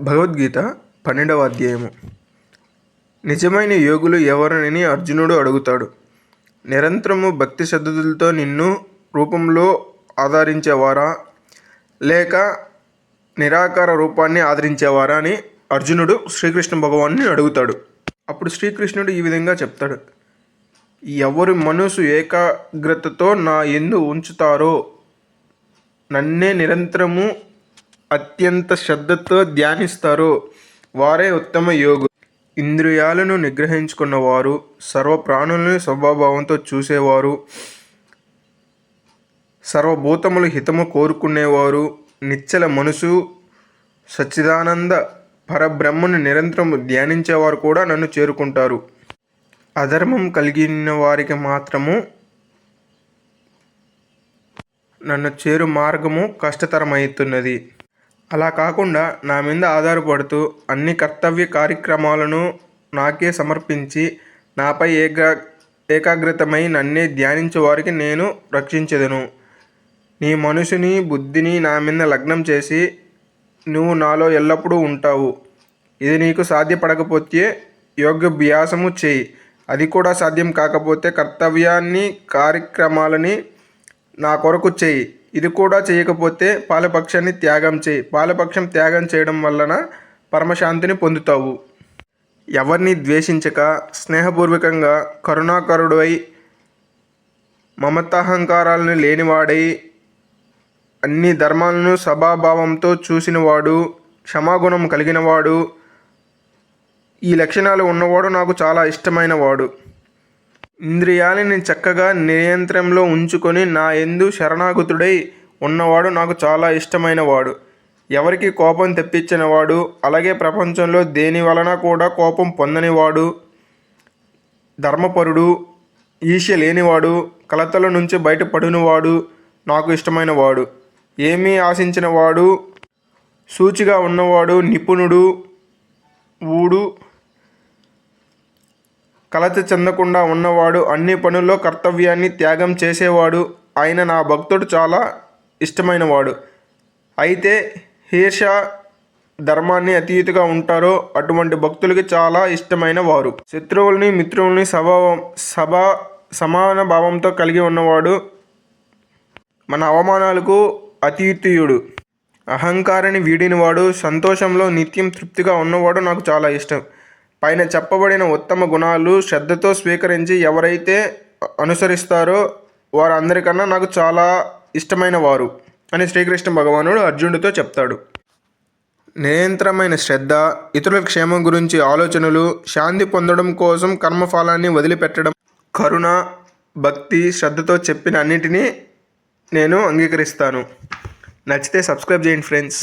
భగవద్గీత పన్నెండవ అధ్యాయము. నిజమైన యోగులు ఎవరని అర్జునుడు అడుగుతాడు. నిరంతరము భక్తి శ్రద్ధలతో నిన్ను రూపంలో ఆదరించేవారా? లేక నిరాకార రూపాన్ని ఆదరించేవారా అని అర్జునుడు శ్రీకృష్ణ భగవాన్ని అడుగుతాడు. అప్పుడు శ్రీకృష్ణుడు ఈ విధంగా చెప్తాడు. ఎవరి మనసు ఏకాగ్రతతో నా ఎందు ఉంచుతారో నన్నే నిరంతరము అత్యంత శ్రద్ధతో ధ్యానిస్తారో. వారే ఉత్తమ యోగు. ఇంద్రియాలను నిగ్రహించుకున్నవారు సర్వ ప్రాణులను స్వభావంతో చూసేవారు సర్వభూతములు హితము కోరుకునేవారు నిచ్చల మనసు సచ్చిదానంద పరబ్రహ్మను నిరంతరం ధ్యానించేవారు కూడా నన్ను చేరుకుంటారు. అధర్మం కలిగిన వారికి మాత్రము నన్ను చేరు మార్గము కష్టతరమవుతున్నది అలా కాకుండా నా మీద ఆధారపడుతూ అన్ని కర్తవ్య కార్యక్రమాలను నాకే సమర్పించి నాపై ఏకా ఏకాగ్రతమై నన్నే ధ్యానించే వారికి నేను రక్షించదను. నీ మనసుని బుద్ధిని నా మీద లగ్నం చేసి నువ్వు నాలో ఎల్లప్పుడూ ఉంటావు. ఇది నీకు సాధ్యపడకపోతే యోగభ్యాసము చేయి. అది కూడా సాధ్యం కాకపోతే కర్తవ్యాన్ని కార్యక్రమాలని నా కొరకు చేయి. ఇది కూడా చేయకపోతే పాలపక్షాన్ని త్యాగం చేయి. పాలపక్షం త్యాగం చేయడం వలన పరమశాంతిని పొందుతావు. ఎవరిని ద్వేషించక స్నేహపూర్వకంగా కరుణాకరుడై మమతాహంకారాలను లేనివాడై అన్ని ధర్మాలను సభాభావంతో చూసినవాడు క్షమాగుణం కలిగినవాడు ఈ లక్షణాలు ఉన్నవాడు నాకు చాలా ఇష్టమైన వాడు ఇంద్రియాలని చక్కగా నియంత్రణలో ఉంచుకొని నా ఎందు శరణాగతుడై ఉన్నవాడు నాకు చాలా ఇష్టమైన వాడు ఎవరికి కోపం తెప్పించినవాడు అలాగే ప్రపంచంలో దేని వలన కూడా కోపం పొందనివాడు ధర్మపరుడు ఈశ లేనివాడు కలతల నుంచి బయటపడినవాడు నాకు ఇష్టమైన వాడు ఏమీ ఆశించిన వాడు సూచిగా ఉన్నవాడు నిపుణుడు ఊడు కలత చెందకుండా ఉన్నవాడు అన్ని పనుల్లో కర్తవ్యాన్ని త్యాగం చేసేవాడు. ఆయన నా భక్తుడు చాలా ఇష్టమైనవాడు. అయితే హీర్ష ధర్మాన్ని అతీతుగా ఉంటారో అటువంటి భక్తులకి చాలా ఇష్టమైన వారు శత్రువుల్ని మిత్రుల్ని స్వభావం సభా సమాన భావంతో కలిగి ఉన్నవాడు మన అవమానాలకు అతీతుయుడు. అహంకారాన్ని వీడినవాడు సంతోషంలో నిత్యం తృప్తిగా ఉన్నవాడు నాకు చాలా ఇష్టం. పైన చెప్పబడిన ఉత్తమ గుణాలు శ్రద్ధతో స్వీకరించి ఎవరైతే అనుసరిస్తారో వారందరికన్నా నాకు చాలా ఇష్టమైన వారు అని శ్రీకృష్ణ భగవానుడు అర్జునుడితో చెప్తాడు. నిరంతరమైన శ్రద్ధ ఇతరుల క్షేమం గురించి ఆలోచనలు శాంతి పొందడం కోసం కర్మఫలాన్ని వదిలిపెట్టడం కరుణ భక్తి శ్రద్ధతో చెప్పిన అన్నిటినీ నేను అంగీకరిస్తాను. నచ్చితే సబ్స్క్రైబ్ చేయండి ఫ్రెండ్స్.